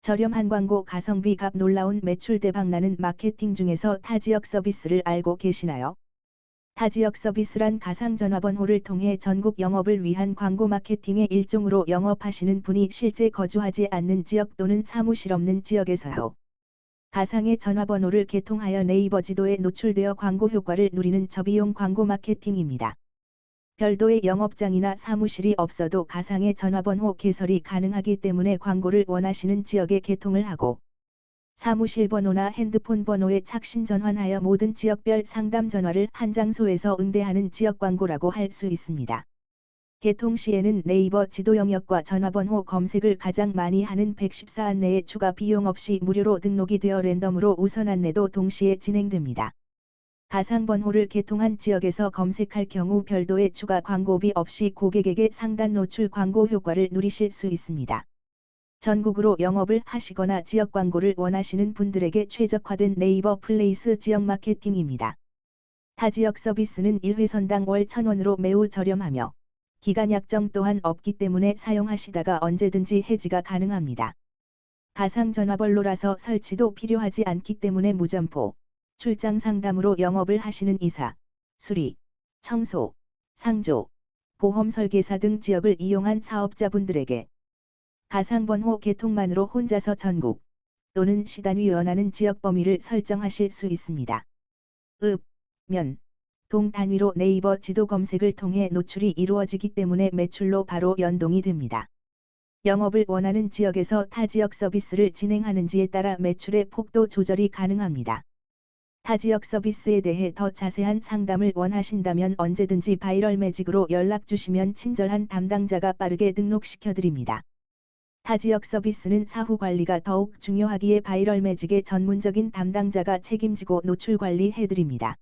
저렴한 광고 가성비 값 놀라운 매출 대박 나는 마케팅 중에서 타 지역 서비스를 알고 계시나요? 타 지역 서비스란 가상 전화번호를 통해 전국 영업을 위한 광고 마케팅의 일종으로 영업하시는 분이 실제 거주하지 않는 지역 또는 사무실 없는 지역에서요. 가상의 전화번호를 개통하여 네이버 지도에 노출되어 광고 효과를 누리는 저비용 광고 마케팅입니다. 별도의 영업장이나 사무실이 없어도 가상의 전화번호 개설이 가능하기 때문에 광고를 원하시는 지역에 개통을 하고 사무실 번호나 핸드폰 번호에 착신 전환하여 모든 지역별 상담 전화를 한 장소에서 응대하는 지역 광고라고 할 수 있습니다. 개통 시에는 네이버 지도 영역과 전화번호 검색을 가장 많이 하는 114 안내에 추가 비용 없이 무료로 등록이 되어 랜덤으로 우선 안내도 동시에 진행됩니다. 가상번호를 개통한 지역에서 검색할 경우 별도의 추가 광고비 없이 고객에게 상단 노출 광고 효과를 누리실 수 있습니다. 전국으로 영업을 하시거나 지역 광고를 원하시는 분들에게 최적화된 네이버 플레이스 지역 마케팅입니다. 타 지역 서비스는 1회선당 월 1000원으로 매우 저렴하며 기간 약정 또한 없기 때문에 사용하시다가 언제든지 해지가 가능합니다. 가상 전화번호라서 설치도 필요하지 않기 때문에 무점포, 출장 상담으로 영업을 하시는 이사, 수리, 청소, 상조, 보험 설계사 등 지역을 이용한 사업자분들에게 가상번호 개통만으로 혼자서 전국 또는 시단위 원하는 지역 범위를 설정하실 수 있습니다. 읍, 면, 동 단위로 네이버 지도 검색을 통해 노출이 이루어지기 때문에 매출로 바로 연동이 됩니다. 영업을 원하는 지역에서 타 지역 서비스를 진행하는지에 따라 매출의 폭도 조절이 가능합니다. 타 지역 서비스에 대해 더 자세한 상담을 원하신다면 언제든지 바이럴 매직으로 연락 주시면 친절한 담당자가 빠르게 등록시켜 드립니다. 타 지역 서비스는 사후 관리가 더욱 중요하기에 바이럴 매직의 전문적인 담당자가 책임지고 노출 관리해 드립니다.